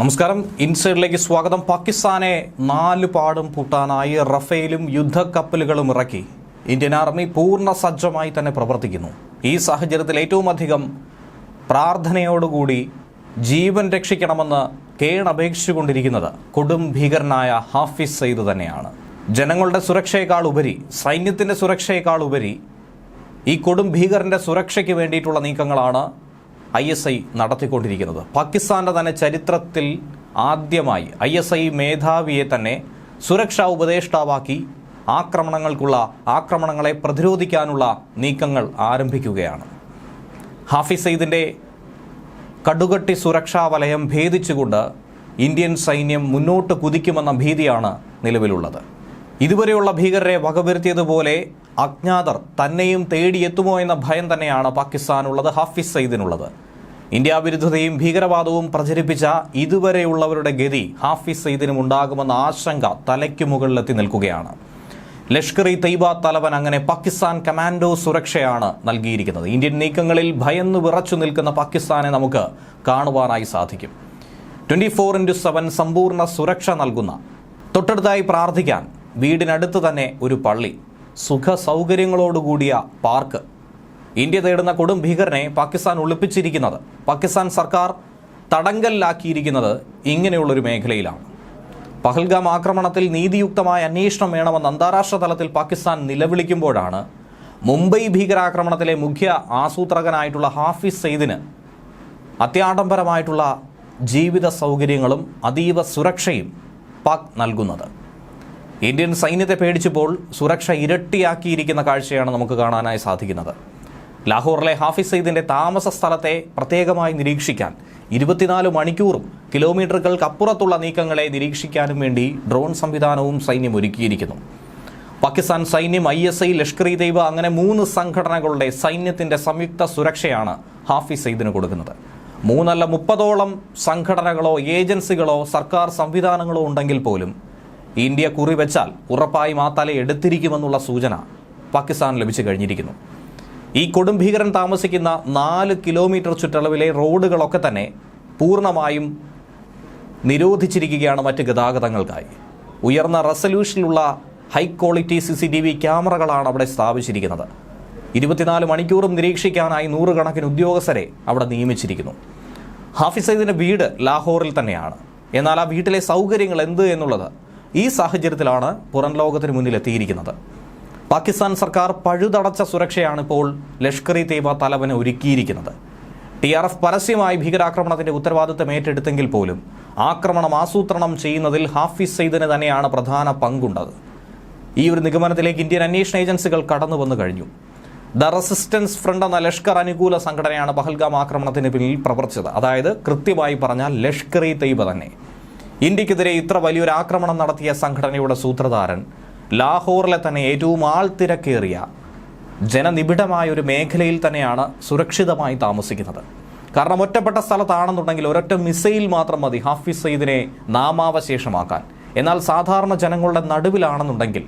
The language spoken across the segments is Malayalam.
നമസ്കാരം. ഇൻസൈഡിലേക്ക് സ്വാഗതം. പാകിസ്ഥാനെ നാല് പാടും പൂട്ടാനായി റഫേലും യുദ്ധക്കപ്പലുകളും ഇറക്കി. ഇന്ത്യൻ ആർമി പൂർണ സജ്ജമായി തന്നെ പ്രവർത്തിക്കുന്നു. ഈ സാഹചര്യത്തിൽ ഏറ്റവും അധികം പ്രാർത്ഥനയോടുകൂടി ജീവൻ രക്ഷിക്കണമെന്ന് കേണപേക്ഷിച്ചുകൊണ്ടിരിക്കുന്നത് കൊടും ഭീകരനായ ഹാഫിസ് സെയ്ദ് തന്നെയാണ്. ജനങ്ങളുടെ സുരക്ഷയേക്കാൾ ഉപരി സൈന്യത്തിന്റെ സുരക്ഷയേക്കാൾ ഉപരി ഈ കൊടും ഭീകരന്റെ സുരക്ഷയ്ക്ക് വേണ്ടിയിട്ടുള്ള നീക്കങ്ങളാണ് ഐ എസ് ഐ നടത്തിക്കൊണ്ടിരിക്കുന്നത്. പാകിസ്ഥാന്റെ തന്നെ ചരിത്രത്തിൽ ആദ്യമായി ഐ എസ് ഐ മേധാവിയെ തന്നെ സുരക്ഷാ ഉപദേഷ്ടാവാക്കി ആക്രമണങ്ങൾക്കുള്ള ആക്രമണങ്ങളെ പ്രതിരോധിക്കാനുള്ള നീക്കങ്ങൾ ആരംഭിക്കുകയാണ്. ഹാഫിസ് സയ്യിദിന്റെ കടുകട്ടി സുരക്ഷാ വലയം ഭേദിച്ചുകൊണ്ട് ഇന്ത്യൻ സൈന്യം മുന്നോട്ട് കുതിക്കുമെന്ന ഭീതിയാണ് നിലവിലുള്ളത്. ഇതുവരെയുള്ള ഭീകരരെ വകവരുത്തിയതുപോലെ അജ്ഞാതർ തന്നെയും തേടിയെത്തുമോ എന്ന ഭയം തന്നെയാണ് പാകിസ്ഥാനുള്ളത് ഹാഫിസ് സയ്യിദിനുള്ളത്. ഇന്ത്യ വിരുദ്ധതയും ഭീകരവാദവും പ്രചരിപ്പിച്ച ഇതുവരെയുള്ളവരുടെ ഗതി ഹാഫിസ് സയ്യിദിനും ഉണ്ടാകുമെന്ന ആശങ്ക തലയ്ക്കു മുകളിലെത്തി നിൽക്കുകയാണ്. ലഷ്കർ ഇ തൈബ തലവൻ അങ്ങനെ പാകിസ്ഥാൻ കമാൻഡോ സുരക്ഷയാണ് നൽകിയിരിക്കുന്നത്. ഇന്ത്യൻ നീക്കങ്ങളിൽ ഭയന്ന് വിറച്ചു നിൽക്കുന്ന പാകിസ്ഥാനെ നമുക്ക് കാണുവാനായി സാധിക്കും. ട്വന്റി ഫോർ ഇന്റു സെവൻ സമ്പൂർണ സുരക്ഷ നൽകുന്ന തൊട്ടടുത്തായി പ്രാർത്ഥിക്കാൻ വീടിനടുത്ത് തന്നെ ഒരു പള്ളി സുഖ സൗകര്യങ്ങളോടുകൂടിയ പാർക്ക്. ഇന്ത്യ തേടുന്ന കൊടും ഭീകരനെ പാകിസ്ഥാൻ ഒളിപ്പിച്ചിരിക്കുന്നത് പാകിസ്ഥാൻ സർക്കാർ തടങ്കലിലാക്കിയിരിക്കുന്നത് ഇങ്ങനെയുള്ളൊരു മേഖലയിലാണ്. പഹൽഗാം ആക്രമണത്തിൽ നീതിയുക്തമായ അന്വേഷണം വേണമെന്ന് അന്താരാഷ്ട്ര തലത്തിൽ പാകിസ്ഥാൻ നിലവിളിക്കുമ്പോഴാണ് മുംബൈ ഭീകരാക്രമണത്തിലെ മുഖ്യ ആസൂത്രകനായിട്ടുള്ള ഹാഫിസ് സെയ്ദിന് അത്യാഡംബരമായിട്ടുള്ള ജീവിത സൗകര്യങ്ങളും അതീവ സുരക്ഷയും പാക് നൽകുന്നത്. ഇന്ത്യൻ സൈന്യത്തെ പേടിച്ചപ്പോൾ സുരക്ഷ ഇരട്ടിയാക്കിയിരിക്കുന്ന കാഴ്ചയാണ് നമുക്ക് കാണാനായി സാധിക്കുന്നത്. ലാഹോറിലെ ഹാഫിസ് സയ്യിദിന്റെ താമസ സ്ഥലത്തെ പ്രത്യേകമായി നിരീക്ഷിക്കാൻ ഇരുപത്തിനാല് മണിക്കൂറും കിലോമീറ്ററുകൾക്ക് അപ്പുറത്തുള്ള നീക്കങ്ങളെ നിരീക്ഷിക്കാനും വേണ്ടി ഡ്രോൺ സംവിധാനവും സൈന്യം ഒരുക്കിയിരിക്കുന്നു. പാകിസ്ഥാൻ സൈന്യം I S I Lashkar e ദൈവ അങ്ങനെ മൂന്ന് സംഘടനകളുടെ സൈന്യത്തിന്റെ സംയുക്ത സുരക്ഷയാണ് ഹാഫിസ് സയ്യിദിന് കൊടുക്കുന്നത്. മൂന്നല്ല മുപ്പതോളം സംഘടനകളോ ഏജൻസികളോ സർക്കാർ സംവിധാനങ്ങളോ ഉണ്ടെങ്കിൽ പോലും ഇന്ത്യ കുറിവെച്ചാൽ ഉറപ്പായും ആ തല എടുത്തിരിക്കുമെന്നുള്ള സൂചന പാകിസ്ഥാൻ ലഭിച്ചു കഴിഞ്ഞിരിക്കുന്നു. ഈ കൊടും ഭീകരൻ താമസിക്കുന്ന നാല് കിലോമീറ്റർ ചുറ്റളവിലെ റോഡുകളൊക്കെ തന്നെ പൂർണമായും നിരോധിച്ചിരിക്കുകയാണ് മറ്റ് ഗതാഗതങ്ങൾക്കായി. ഉയർന്ന റെസല്യൂഷനിലുള്ള high quality C C T V ക്യാമറകളാണ് അവിടെ സ്ഥാപിച്ചിരിക്കുന്നത്. ഇരുപത്തിനാല് മണിക്കൂറും നിരീക്ഷിക്കാനായി നൂറുകണക്കിന് ഉദ്യോഗസ്ഥരെ അവിടെ നിയമിച്ചിരിക്കുന്നു. ഹാഫിസ് സയ്യിദിന്റെ വീട് ലാഹോറിൽ തന്നെയാണ്. എന്നാൽ ആ വീട്ടിലെ സൗകര്യങ്ങൾ എന്ത് എന്നുള്ളത് ഈ സാഹചര്യത്തിലാണ് പുറം ലോകത്തിന് മുന്നിൽ എത്തിയിരിക്കുന്നത്. പാകിസ്ഥാൻ സർക്കാർ പഴുതടച്ച സുരക്ഷയാണ് ഇപ്പോൾ ലഷ്കർ ഇ തൈബ തലവന് ഒരുക്കിയിരിക്കുന്നത്. ടി ആർ എഫ് പരസ്യമായി ഭീകരാക്രമണത്തിന്റെ ഉത്തരവാദിത്തം ഏറ്റെടുത്തെങ്കിൽ പോലും ആക്രമണം ആസൂത്രണം ചെയ്യുന്നതിൽ ഹാഫിസ് സെയ്ദിന് തന്നെയാണ് പ്രധാന പങ്കുണ്ടത്. ഈ ഒരു നിഗമനത്തിലേക്ക് ഇന്ത്യൻ അന്വേഷണ ഏജൻസികൾ കടന്നു വന്നു കഴിഞ്ഞു. ദ റെസിസ്റ്റൻസ് ഫ്രണ്ട് എന്ന ലഷ്കർ അനുകൂല സംഘടനയാണ് പഹൽഗാം ആക്രമണത്തിന് പിന്നിൽ പ്രവർത്തിച്ചത്. അതായത് കൃത്യമായി പറഞ്ഞാൽ ലഷ്കർ ഇ തൈബ തന്നെ. ഇന്ത്യക്കെതിരെ ഇത്ര വലിയൊരു ആക്രമണം നടത്തിയ സംഘടനയുടെ സൂത്രധാരൻ ലാഹോറിലെ തന്നെ ഏറ്റവും ആൾത്തിരക്കേറിയ ജനനിബിഡമായ ഒരു മേഖലയിൽ തന്നെയാണ് സുരക്ഷിതമായി താമസിക്കുന്നത്. കാരണം ഒറ്റപ്പെട്ട സ്ഥലത്താണെന്നുണ്ടെങ്കിൽ ഒരൊറ്റ മിസൈൽ മാത്രം മതി ഹാഫിസ് സയ്യിദിനെ നാമാവശേഷമാക്കാൻ. എന്നാൽ സാധാരണ ജനങ്ങളുടെ നടുവിലാണെന്നുണ്ടെങ്കിൽ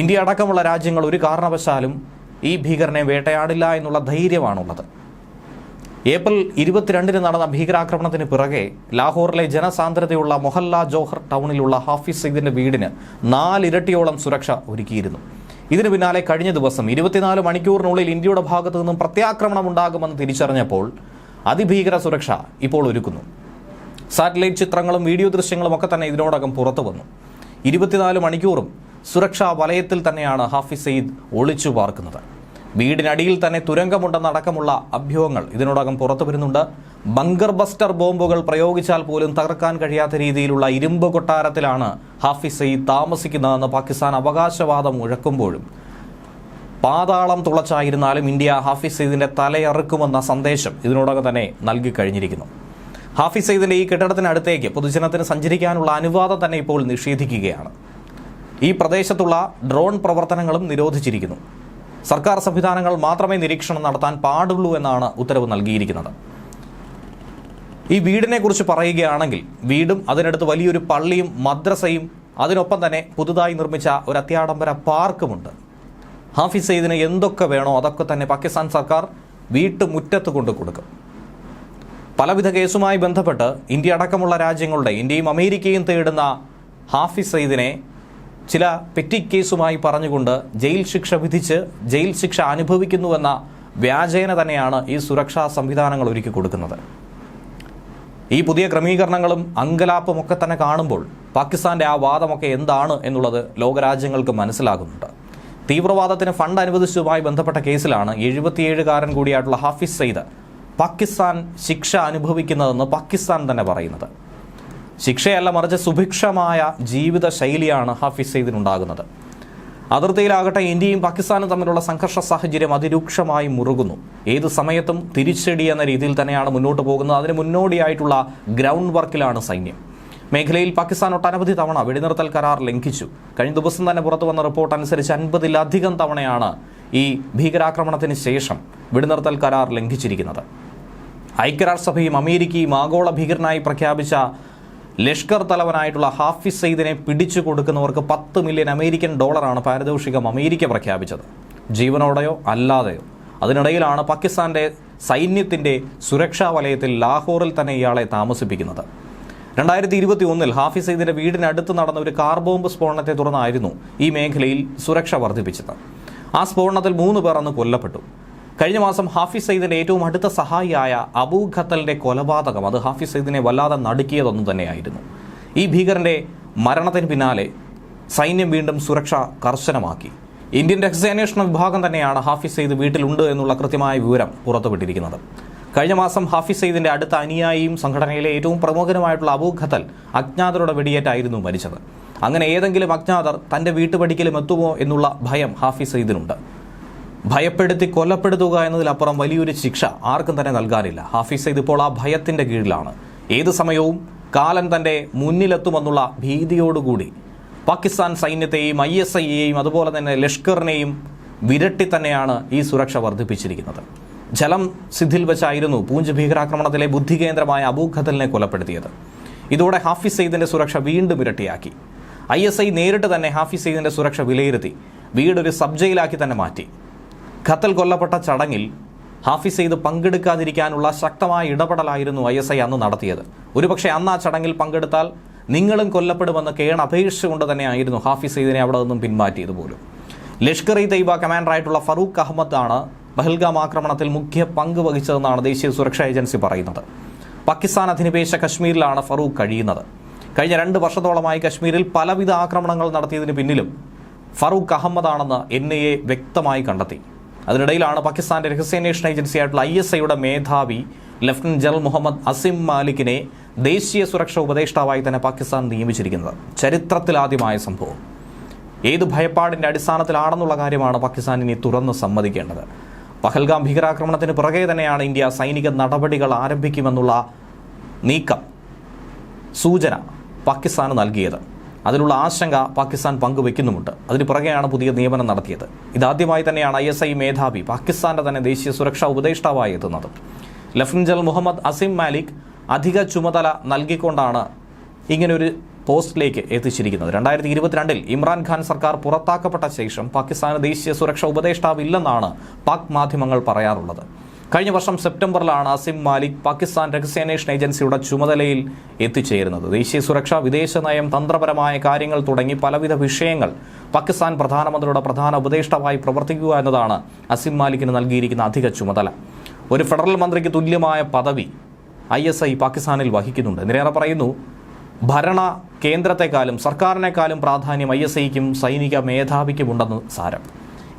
ഇന്ത്യ അടക്കമുള്ള രാജ്യങ്ങൾ ഒരു കാരണവശാലും ഈ ഭീകരനെ വേട്ടയാടില്ല എന്നുള്ള ധൈര്യമാണുള്ളത്. ഏപ്രിൽ ഇരുപത്തിരണ്ടിന് നടന്ന ഭീകരാക്രമണത്തിന് പിറകെ ലാഹോറിലെ ജനസാന്ദ്രതയുള്ള മൊഹല്ല ജോഹർ ടൗണിലുള്ള ഹാഫിസ് സയ്യിദിന്റെ വീടിന് നാലിരട്ടിയോളം സുരക്ഷ ഒരുക്കിയിരുന്നു. ഇതിനു പിന്നാലെ കഴിഞ്ഞ ദിവസം ഇരുപത്തിനാല് മണിക്കൂറിനുള്ളിൽ ഇന്ത്യയുടെ ഭാഗത്തു നിന്നും പ്രത്യാക്രമണം ഉണ്ടാകുമെന്ന് തിരിച്ചറിഞ്ഞപ്പോൾ അതിഭീകര സുരക്ഷ ഇപ്പോൾ ഒരുക്കുന്നു. സാറ്റലൈറ്റ് ചിത്രങ്ങളും വീഡിയോ ദൃശ്യങ്ങളും ഒക്കെ തന്നെ ഇതിനോടകം പുറത്തു വന്നു. ഇരുപത്തിനാല് മണിക്കൂറും സുരക്ഷാ വലയത്തിൽ തന്നെയാണ് ഹാഫിസ് സയ്യിദ് ഒളിച്ചു പാർക്കുന്നത്. വീടിനടിയിൽ തന്നെ തുരങ്കമുണ്ടെന്നടക്കമുള്ള അഭ്യൂഹങ്ങൾ ഇതിനോടകം പുറത്തു വരുന്നുണ്ട്. ബങ്കർ ബസ്റ്റർ ബോംബുകൾ പ്രയോഗിച്ചാൽ പോലും തകർക്കാൻ കഴിയാത്ത രീതിയിലുള്ള ഇരുമ്പ് കൊട്ടാരത്തിലാണ് ഹാഫിസ് സയ്യിദ് താമസിക്കുന്നതെന്ന് പാകിസ്ഥാൻ അവകാശവാദം മുഴക്കുമ്പോഴും പാതാളം തുളച്ചായിരുന്നാലും ഇന്ത്യ ഹാഫിസ് സയ്യിദിന്റെ തലയറുക്കുമെന്ന സന്ദേശം ഇതിനോടകം തന്നെ നൽകി കഴിഞ്ഞിരിക്കുന്നു. ഹാഫിസ് സയ്യിദിന്റെ ഈ കെട്ടിടത്തിനടുത്തേക്ക് പൊതുജനത്തിന് സഞ്ചരിക്കാനുള്ള അനുവാദം തന്നെ ഇപ്പോൾ നിഷേധിക്കുകയാണ്. ഈ പ്രദേശത്തുള്ള ഡ്രോൺ പ്രവർത്തനങ്ങളും നിരോധിച്ചിരിക്കുന്നു. സർക്കാർ സംവിധാനങ്ങൾ മാത്രമേ നിരീക്ഷണം നടത്താൻ പാടുള്ളൂ എന്നാണ് ഉത്തരവ് നൽകിയിരിക്കുന്നത്. ഈ വീടിനെ കുറിച്ച് പറയുകയാണെങ്കിൽ വീടും അതിനടുത്ത് വലിയൊരു പള്ളിയും മദ്രസയും അതിനൊപ്പം തന്നെ പുതുതായി നിർമ്മിച്ച ഒരു അത്യാഡംബര പാർക്കുമുണ്ട്. ഹാഫിസ് സെയ്ദിന് എന്തൊക്കെ വേണോ അതൊക്കെ തന്നെ പാകിസ്ഥാൻ സർക്കാർ വീട്ടുമുറ്റത്ത് കൊണ്ട് കൊടുക്കും. പലവിധ കേസുമായി ബന്ധപ്പെട്ട് ഇന്ത്യ അടക്കമുള്ള രാജ്യങ്ങളുടെ ഇന്ത്യയും അമേരിക്കയും തേടുന്ന ഹാഫിസ് സയ്യിദിനെ ചില പെറ്റി കേസുമായി പറഞ്ഞുകൊണ്ട് ജയിൽ ശിക്ഷ വിധിച്ച് ജയിൽ ശിക്ഷ അനുഭവിക്കുന്നുവെന്ന വ്യാജേന തന്നെയാണ് ഈ സുരക്ഷാ സംവിധാനങ്ങൾ ഒരുക്കി കൊടുക്കുന്നത്. ഈ പുതിയ ക്രമീകരണങ്ങളും അങ്കലാപ്പും ഒക്കെ തന്നെ കാണുമ്പോൾ പാകിസ്ഥാന്റെ ആ വാദമൊക്കെ എന്താണ് എന്നുള്ളത് ലോകരാജ്യങ്ങൾക്ക് മനസ്സിലാകുന്നുണ്ട്. തീവ്രവാദത്തിന് ഫണ്ട് അനുവദിച്ചതുമായി ബന്ധപ്പെട്ട കേസിലാണ് എഴുപത്തിയേഴുകാരൻ കൂടിയായിട്ടുള്ള ഹാഫിസ് സെയ്ദ് പാകിസ്ഥാൻ ശിക്ഷ അനുഭവിക്കുന്നതെന്ന് പാകിസ്ഥാൻ തന്നെ പറയുന്നത്. ശിക്ഷയല്ല മറിച്ച് സുഭിക്ഷമായ ജീവിത ശൈലിയാണ് ഹാഫിസ് സെയ്ദിനുണ്ടാകുന്നത് അതിർത്തിയിലാകട്ടെ ഇന്ത്യയും പാകിസ്ഥാനും തമ്മിലുള്ള സംഘർഷ സാഹചര്യം അതിരൂക്ഷമായി മുറുകുന്നു. ഏത് സമയത്തും തിരിച്ചടി എന്ന രീതിയിൽ തന്നെയാണ് മുന്നോട്ട് പോകുന്നത്. അതിന് മുന്നോടിയായിട്ടുള്ള ഗ്രൗണ്ട് വർക്കിലാണ് സൈന്യം. മേഖലയിൽ പാകിസ്ഥാൻ ഒട്ടനവധി തവണ വെടിനിർത്തൽ കരാർ ലംഘിച്ചു. കഴിഞ്ഞ ദിവസം തന്നെ പുറത്തു വന്ന റിപ്പോർട്ട് അനുസരിച്ച് അൻപതിലധികം തവണയാണ് ഈ ഭീകരാക്രമണത്തിന് ശേഷം വെടിനിർത്തൽ കരാർ ലംഘിച്ചിരിക്കുന്നത്. ഐക്യരാഷ്ട്രസഭയും അമേരിക്കയും ആഗോള ഭീകരനായി പ്രഖ്യാപിച്ച ലഷ്കർ തലവനായിട്ടുള്ള ഹാഫിസ് സയ്യിദിനെ പിടിച്ചു കൊടുക്കുന്നവർക്ക് പത്ത് മില്യൺ അമേരിക്കൻ ഡോളറാണ് പാരിതോഷികം അമേരിക്ക പ്രഖ്യാപിച്ചത്. ജീവനോടെയോ അല്ലാതെയോ. അതിനിടയിലാണ് പാകിസ്ഥാന്റെ സൈന്യത്തിന്റെ സുരക്ഷാ വലയത്തിൽ ലാഹോറിൽ തന്നെ ഇയാളെ താമസിപ്പിക്കുന്നത്. രണ്ടായിരത്തി ഇരുപത്തി ഒന്നിൽ ഹാഫിസ് സയ്യിദിന്റെ വീടിനടുത്ത് നടന്ന ഒരു കാർ ബോംബ് സ്ഫോടനത്തെ തുടർന്നായിരുന്നു ഈ മേഖലയിൽ സുരക്ഷ വർദ്ധിപ്പിച്ചത്. ആ സ്ഫോടനത്തിൽ മൂന്ന് പേർ അന്ന് കൊല്ലപ്പെട്ടു. കഴിഞ്ഞ മാസം ഹാഫിസ് സയ്യിദിന്റെ ഏറ്റവും അടുത്ത സഹായിയായ അബൂ ഖത്തലിന്റെ കൊലപാതകം. അത് ഹാഫിസ് സയ്യിദിനെ വല്ലാതെ നടുക്കിയതൊന്നും തന്നെയായിരുന്നു. ഈ ഭീകരന്റെ മരണത്തിന് പിന്നാലെ സൈന്യം വീണ്ടും സുരക്ഷ കർശനമാക്കി. ഇന്ത്യൻ രഹസ്യാന്വേഷണ വിഭാഗം തന്നെയാണ് ഹാഫിസ് സയ്യിദ് വീട്ടിലുണ്ട് എന്നുള്ള കൃത്യമായ വിവരം പുറത്തുവിട്ടിരിക്കുന്നത്. കഴിഞ്ഞ മാസം ഹാഫിസ് സയ്യിദിന്റെ അടുത്ത അനുയായിയും സംഘടനയിലെ ഏറ്റവും പ്രമുഖനുമായിട്ടുള്ള അബൂ ഖത്തൽ അജ്ഞാതരുടെ വെടിയേറ്റായിരുന്നു മരിച്ചത്. അങ്ങനെ ഏതെങ്കിലും അജ്ഞാതർ തന്റെ വീട്ടുപടിക്കലും എത്തുമോ എന്നുള്ള ഭയം ഹാഫിസ് സയ്യിദിനുണ്ട്. ഭയപ്പെടുത്തി കൊല്ലപ്പെടുത്തുക എന്നതിലപ്പുറം വലിയൊരു ശിക്ഷ ആർക്കും തന്നെ നൽകാനില്ല. ഹാഫിസ് സെയ്ദ് ഇപ്പോൾ ആ ഭയത്തിന്റെ കീഴിലാണ്. ഏത് സമയവും കാലൻ തന്റെ മുന്നിലെത്തുമെന്നുള്ള ഭീതിയോടുകൂടി പാകിസ്ഥാൻ സൈന്യത്തെയും ഐ എസ് ഐയെയും അതുപോലെ തന്നെ ലഷ്കറിനെയും വിരട്ടി തന്നെയാണ് ഈ സുരക്ഷ വർദ്ധിപ്പിച്ചിരിക്കുന്നത്. ജലം സിദ്ധിൽ വെച്ചായിരുന്നു പൂഞ്ച് ഭീകരാക്രമണത്തിലെ ബുദ്ധികേന്ദ്രമായ അബൂ ഖത്തലിനെ കൊലപ്പെടുത്തിയത്. ഇതോടെ ഹാഫിസ് സെയ്ദിന്റെ സുരക്ഷ വീണ്ടും ഇരട്ടിയാക്കി. ഐ എസ് ഐ നേരിട്ട് തന്നെ ഹാഫിസ് സെയ്ദിന്റെ സുരക്ഷ വിലയിരുത്തി. വീടൊരു സബ് ജയിലാക്കി തന്നെ മാറ്റി. ഖത്തൽ കൊല്ലപ്പെട്ട ചടങ്ങിൽ ഹാഫിസ് സെയ്ദ് പങ്കെടുക്കാതിരിക്കാനുള്ള ശക്തമായ ഇടപെടലായിരുന്നു ഐ എസ് ഐ അന്ന് നടത്തിയത്. ഒരുപക്ഷെ അന്ന് ആ ചടങ്ങിൽ പങ്കെടുത്താൽ നിങ്ങളും കൊല്ലപ്പെടുമെന്ന് കേൺ അപേക്ഷിച്ചുകൊണ്ട് തന്നെയായിരുന്നു ഹാഫിസ് സെയ്ദിനെ അവിടെ നിന്നും പിന്മാറ്റിയത് പോലും. ലഷ്കർ ഇ തൈബ കമാൻഡറായിട്ടുള്ള ഫറൂഖ് അഹമ്മദ് ആണ് പഹൽഗാം ആക്രമണത്തിൽ മുഖ്യ പങ്ക് വഹിച്ചതെന്നാണ് ദേശീയ സുരക്ഷാ ഏജൻസി പറയുന്നത്. പാകിസ്ഥാൻ അധിനിവേശ കശ്മീരിലാണ് ഫറൂഖ് കഴിയുന്നത്. കഴിഞ്ഞ രണ്ട് വർഷത്തോളമായി കശ്മീരിൽ പലവിധ ആക്രമണങ്ങൾ നടത്തിയതിന് പിന്നിലും ഫറൂഖ് അഹമ്മദാണെന്ന് എൻ ഐ എ വ്യക്തമായി കണ്ടെത്തി. അതിനിടയിലാണ് പാകിസ്ഥാന്റെ രഹസ്യാന്വേഷണ ഏജൻസിയായിട്ടുള്ള ഐ എസ് ഐയുടെ മേധാവി ലഫ്റ്റനന്റ് ജനറൽ മുഹമ്മദ് അസിം മാലിക്കിനെ ദേശീയ സുരക്ഷാ ഉപദേഷ്ടാവായി തന്നെ പാകിസ്ഥാൻ നിയമിച്ചിരിക്കുന്നത്. ചരിത്രത്തിലാദ്യമായ സംഭവം. ഏത് ഭയപ്പാടിന്റെ അടിസ്ഥാനത്തിലാണെന്നുള്ള കാര്യമാണ് പാകിസ്ഥാൻ ഇനി തുറന്ന് സമ്മതിക്കേണ്ടത്. പഹൽഗാം ഭീകരാക്രമണത്തിന് പുറകെ തന്നെയാണ് ഇന്ത്യ സൈനിക നടപടികൾ ആരംഭിക്കുമെന്നുള്ള നീക്കം സൂചന പാകിസ്ഥാന് നൽകിയത്. അതിലുള്ള ആശങ്ക പാകിസ്ഥാൻ പങ്കുവെക്കുന്നുമുണ്ട്. അതിന് പുറകെയാണ് പുതിയ നിയമനം നടത്തിയത്. ഇതാദ്യമായി തന്നെയാണ് ഐ എസ് ഐ മേധാവി പാകിസ്ഥാന്റെ തന്നെ ദേശീയ സുരക്ഷാ ഉപദേഷ്ടാവായി എത്തുന്നത്. ലഫ്റ്റനന്റ് ജനറൽ മുഹമ്മദ് അസിം മാലിക് അധിക ചുമതല നൽകിക്കൊണ്ടാണ് ഇങ്ങനൊരു പോസ്റ്റിലേക്ക് എത്തിച്ചിരിക്കുന്നത്. രണ്ടായിരത്തി ഇരുപത്തിരണ്ടിൽ ഇമ്രാൻഖാൻ സർക്കാർ പുറത്താക്കപ്പെട്ട ശേഷം പാകിസ്ഥാന് ദേശീയ സുരക്ഷാ ഉപദേഷ്ടാവില്ലെന്നാണ് പാക് മാധ്യമങ്ങൾ പറയാറുള്ളത്. കഴിഞ്ഞ വർഷം സെപ്റ്റംബറിലാണ് അസിം മാലിക് പാകിസ്ഥാൻ രഹസ്യാന്വേഷണ ഏജൻസിയുടെ ചുമതലയിൽ എത്തിച്ചേരുന്നത്. ദേശീയ സുരക്ഷ വിദേശ നയം തന്ത്രപരമായ കാര്യങ്ങൾ തുടങ്ങി പലവിധ വിഷയങ്ങൾ പാകിസ്ഥാൻ പ്രധാനമന്ത്രിയുടെ പ്രധാന ഉപദേഷ്ടാവായി പ്രവർത്തിക്കുക എന്നതാണ് അസിം മാലിക്കിന് നൽകിയിരിക്കുന്ന അധിക ചുമതല. ഒരു ഫെഡറൽ മന്ത്രിക്ക് തുല്യമായ പദവി ഐ എസ് ഐ പാകിസ്ഥാനിൽ വഹിക്കുന്നുണ്ട്. എന്തിനേറെ പറയുന്നു ഭരണ കേന്ദ്രത്തെക്കാളും സർക്കാരിനേക്കാളും പ്രാധാന്യം ഐ എസ് ഐക്കും സൈനിക മേധാവിക്കുമുണ്ടെന്ന് സാരം.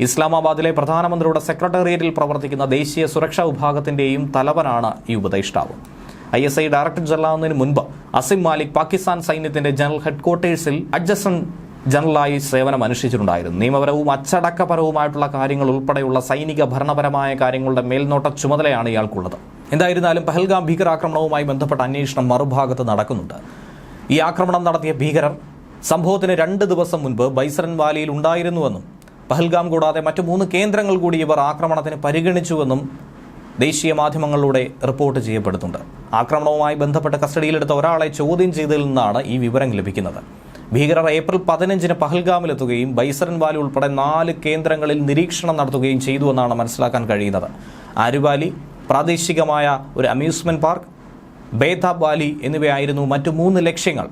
ഇസ്ലാമാബാദിലെ പ്രധാനമന്ത്രിയുടെ സെക്രട്ടേറിയറ്റിൽ പ്രവർത്തിക്കുന്ന ദേശീയ സുരക്ഷാ വിഭാഗത്തിന്റെയും തലവനാണ് ഈ ഉപദേഷ്ടാവ്. ഐ എസ് ഐ ഡയറക്ടർ ജനറലാകുന്നതിന് മുൻപ് അസിം മാലിക് പാകിസ്ഥാൻ സൈന്യത്തിന്റെ ജനറൽ ഹെഡ്ക്വാർട്ടേഴ്സിൽ അഡ്ജസ്റ്റന്റ് ജനറലായി സേവനം അനുഷ്ഠിച്ചിട്ടുണ്ടായിരുന്നു. നിയമപരവും അച്ചടക്കപരവുമായിട്ടുള്ള കാര്യങ്ങൾ ഉൾപ്പെടെയുള്ള സൈനിക ഭരണപരമായ കാര്യങ്ങളുടെ മേൽനോട്ട ചുമതലയാണ് ഇയാൾക്കുള്ളത്. എന്തായിരുന്നാലും പഹൽഗാം ഭീകരാക്രമണവുമായി ബന്ധപ്പെട്ട അന്വേഷണം മറുഭാഗത്ത് നടക്കുന്നുണ്ട്. ഈ ആക്രമണം നടത്തിയ ഭീകരർ സംഭവത്തിന് രണ്ട് ദിവസം മുൻപ് ബൈസറൻ വാലിയിൽ ഉണ്ടായിരുന്നുവെന്നും പഹൽഗാം കൂടാതെ മറ്റു മൂന്ന് കേന്ദ്രങ്ങൾ കൂടി ഇവർ ആക്രമണത്തിന് പരിഗണിച്ചുവെന്നും ദേശീയ മാധ്യമങ്ങളിലൂടെ റിപ്പോർട്ട് ചെയ്യപ്പെടുന്നുണ്ട്. ആക്രമണവുമായി ബന്ധപ്പെട്ട് കസ്റ്റഡിയിലെടുത്ത ഒരാളെ ചോദ്യം ചെയ്തതിൽ നിന്നാണ് ഈ വിവരം ലഭിക്കുന്നത്. ഭീകരർ ഏപ്രിൽ പതിനഞ്ചിന് പഹൽഗാമിലെത്തുകയും ബൈസറൻ വാലി ഉൾപ്പെടെ നാല് കേന്ദ്രങ്ങളിൽ നിരീക്ഷണം നടത്തുകയും ചെയ്തുവെന്നാണ് മനസ്സിലാക്കാൻ കഴിയുന്നത്. ആരുവാലി പ്രാദേശികമായ ഒരു അമ്യൂസ്മെന്റ് പാർക്ക് ബേതാബ് വാലി എന്നിവയായിരുന്നു മറ്റു മൂന്ന് ലക്ഷ്യങ്ങൾ.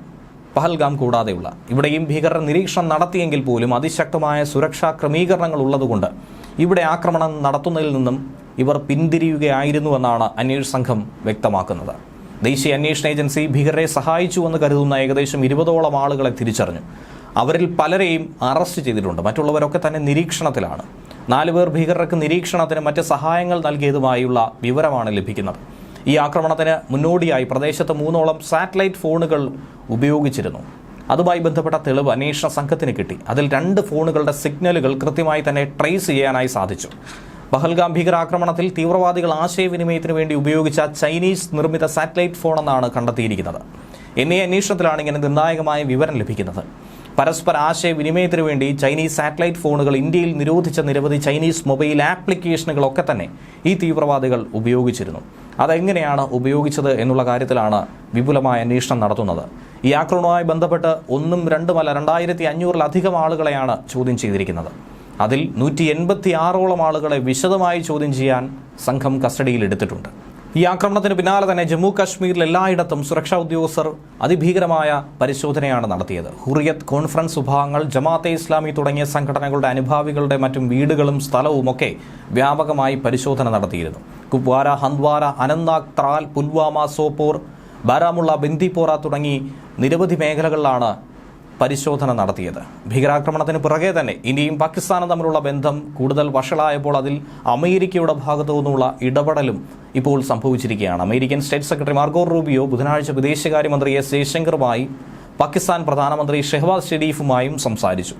പഹൽഗാം കൂടാതെയുള്ള. ഇവിടെയും ഭീകരർ നിരീക്ഷണം നടത്തിയെങ്കിൽ പോലും അതിശക്തമായ സുരക്ഷാ ക്രമീകരണങ്ങൾ ഉള്ളതുകൊണ്ട് ഇവിടെ ആക്രമണം നടത്തുന്നതിൽ നിന്നും ഇവർ പിന്തിരിയുകയായിരുന്നുവെന്നാണ് അന്വേഷണ സംഘം വ്യക്തമാക്കുന്നത്. ദേശീയ അന്വേഷണ ഏജൻസി ഭീകരരെ സഹായിച്ചുവെന്ന് കരുതുന്ന ഏകദേശം ഇരുപതോളം ആളുകളെ തിരിച്ചറിഞ്ഞു. അവരിൽ പലരെയും അറസ്റ്റ് ചെയ്തിട്ടുണ്ട്. മറ്റുള്ളവരൊക്കെ തന്നെ നിരീക്ഷണത്തിലാണ്. നാലുപേർ ഭീകരർക്ക് നിരീക്ഷണത്തിന് മറ്റ് സഹായങ്ങൾ നൽകിയതുമായുള്ള വിവരമാണ് ലഭിക്കുന്നത്. ഈ ആക്രമണത്തിന് മുന്നോടിയായി പ്രദേശത്ത് മൂന്നോളം സാറ്റലൈറ്റ് ഫോണുകൾ ഉപയോഗിച്ചിരുന്നു. അതുമായി ബന്ധപ്പെട്ട തെളിവ് അന്വേഷണ സംഘത്തിന് കിട്ടി. അതിൽ രണ്ട് ഫോണുകളുടെ സിഗ്നലുകൾ കൃത്യമായി തന്നെ ട്രേസ് ചെയ്യാനായി സാധിച്ചു. പഹൽഗാം ഭീകരാക്രമണത്തിൽ തീവ്രവാദികൾ ആശയവിനിമയത്തിന് വേണ്ടി ഉപയോഗിച്ച ചൈനീസ് നിർമ്മിത സാറ്റലൈറ്റ് ഫോണെന്നാണ് കണ്ടെത്തിയിരിക്കുന്നത്. എന്നീ അന്വേഷണത്തിലാണ് ഇങ്ങനെ നിർണായകമായ വിവരം ലഭിക്കുന്നത്. പരസ്പര ആശയവിനിമയത്തിന് വേണ്ടി ചൈനീസ് സാറ്റലൈറ്റ് ഫോണുകൾ ഇന്ത്യയിൽ നിരോധിച്ച നിരവധി ചൈനീസ് മൊബൈൽ ആപ്ലിക്കേഷനുകളൊക്കെ തന്നെ ഈ തീവ്രവാദികൾ ഉപയോഗിച്ചിരുന്നു. അതെങ്ങനെയാണ് ഉപയോഗിച്ചത് എന്നുള്ള കാര്യത്തിലാണ് വിപുലമായ അന്വേഷണം നടത്തുന്നത്. ഈ ആക്രമണവുമായി ബന്ധപ്പെട്ട് ഒന്നും രണ്ടുമല്ല രണ്ടായിരത്തി അഞ്ഞൂറിലധികം ആളുകളെയാണ് ചോദ്യം ചെയ്തിരിക്കുന്നത്. അതിൽ നൂറ്റി എൺപത്തി ആറോളം ആളുകളെ വിശദമായി ചോദ്യം ചെയ്യാൻ സംഘം കസ്റ്റഡിയിൽ എടുത്തിട്ടുണ്ട്. ഈ ആക്രമണത്തിന് പിന്നാലെ തന്നെ ജമ്മു കാശ്മീരിൽ എല്ലായിടത്തും സുരക്ഷാ ഉദ്യോഗസ്ഥർ അതിഭീകരമായ പരിശോധനയാണ് നടത്തിയത്. ഹുറിയത്ത് കോൺഫറൻസ് വിഭാഗങ്ങൾ ജമാഅത്തെ ഇസ്ലാമി തുടങ്ങിയ സംഘടനകളുടെ അനുഭാവികളുടെ മറ്റും വീടുകളും സ്ഥലവുമൊക്കെ വ്യാപകമായി പരിശോധന നടത്തിയിരുന്നു. കുപ്വാര ഹന്ദ്വാര അനന്താഗ് ത്രാൽ പുൽവാമ സോപ്പോർ ബാരാമുള്ള ബന്ദിപ്പോറ തുടങ്ങി നിരവധി മേഖലകളിലാണ് പരിശോധന നടത്തിയത്. ഭീകരാക്രമണത്തിന് പിറകെ തന്നെ ഇന്ത്യയും പാകിസ്ഥാനും തമ്മിലുള്ള ബന്ധം കൂടുതൽ വഷളായപ്പോൾ അതിൽ അമേരിക്കയുടെ ഭാഗത്തു നിന്നുള്ള ഇടപെടലും ഇപ്പോൾ സംഭവിച്ചിരിക്കുകയാണ്. American state secretary Marco Rubio ബുധനാഴ്ച വിദേശകാര്യമന്ത്രി എസ് ജയശങ്കറുമായി പാകിസ്ഥാൻ പ്രധാനമന്ത്രി ഷെഹ്വാസ് ഷെരീഫുമായും സംസാരിച്ചു.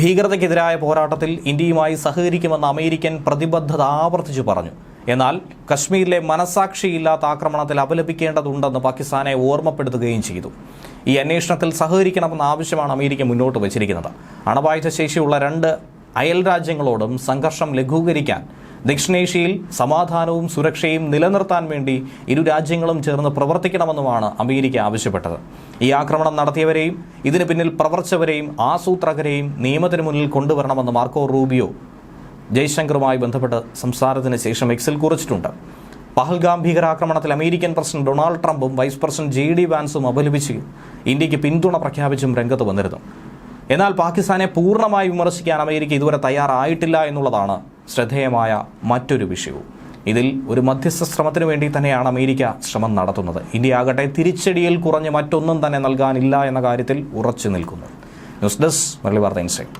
ഭീകരതയ്ക്കെതിരായ പോരാട്ടത്തിൽ ഇന്ത്യയുമായി സഹകരിക്കുമെന്ന് അമേരിക്കൻ പ്രതിബദ്ധത ആവർത്തിച്ചു പറഞ്ഞു. എന്നാൽ കശ്മീരിലെ മനസാക്ഷിയില്ലാത്ത ആക്രമണത്തിൽ അപലപിക്കേണ്ടതുണ്ടെന്ന് പാകിസ്ഥാനെ ഓർമ്മപ്പെടുത്തുകയും ചെയ്തു. ഈ അന്വേഷണത്തിൽ സഹകരിക്കണമെന്ന ആവശ്യമാണ് അമേരിക്ക മുന്നോട്ട് വച്ചിരിക്കുന്നത്. അണവായുധ ശേഷിയുള്ള രണ്ട് അയൽ രാജ്യങ്ങളോടും സംഘർഷം ലഘൂകരിക്കാൻ ദക്ഷിണേഷ്യയിൽ സമാധാനവും സുരക്ഷയും നിലനിർത്താൻ വേണ്ടി ഇരു രാജ്യങ്ങളും ചേർന്ന് പ്രവർത്തിക്കണമെന്നുമാണ് അമേരിക്ക ആവശ്യപ്പെട്ടത്. ഈ ആക്രമണം നടത്തിയവരെയും ഇതിന് പിന്നിൽ പ്രവർത്തിച്ചവരെയും ആസൂത്രകരെയും നിയമത്തിന് മുന്നിൽ കൊണ്ടുവരണമെന്ന് മാർക്കോ റൂബിയോ ജയ്ശങ്കറുമായി ബന്ധപ്പെട്ട് സംസാരത്തിന് ശേഷം എക്സിൽ കുറിച്ചിട്ടുണ്ട്. പഹൽഗാം ഭീകരാക്രമണത്തിൽ അമേരിക്കൻ പ്രസിഡന്റ് ഡൊണാൾഡ് ട്രംപും വൈസ് പ്രസിഡന്റ് ജെ ഡി വാൻസും അപലപിച്ച് ഇന്ത്യയ്ക്ക് പിന്തുണ പ്രഖ്യാപിച്ചും രംഗത്ത് വന്നിരുന്നു. എന്നാൽ പാകിസ്ഥാനെ പൂർണമായി വിമർശിക്കാൻ അമേരിക്ക ഇതുവരെ തയ്യാറായിട്ടില്ല എന്നുള്ളതാണ് ശ്രദ്ധേയമായ മറ്റൊരു വിഷയവും. ഇതിൽ ഒരു മധ്യസ്ഥ ശ്രമത്തിനു വേണ്ടി തന്നെയാണ് അമേരിക്ക ശ്രമം നടത്തുന്നത്. ഇന്ത്യ ആകട്ടെ തിരിച്ചടിയിൽ കുറഞ്ഞ് മറ്റൊന്നും തന്നെ നൽകാനില്ല എന്ന കാര്യത്തിൽ ഉറച്ചു നിൽക്കുന്നു. ന്യൂസ് ഡെസ്ക് മുരളി വാർത്ത ഇൻസൈറ്റ്.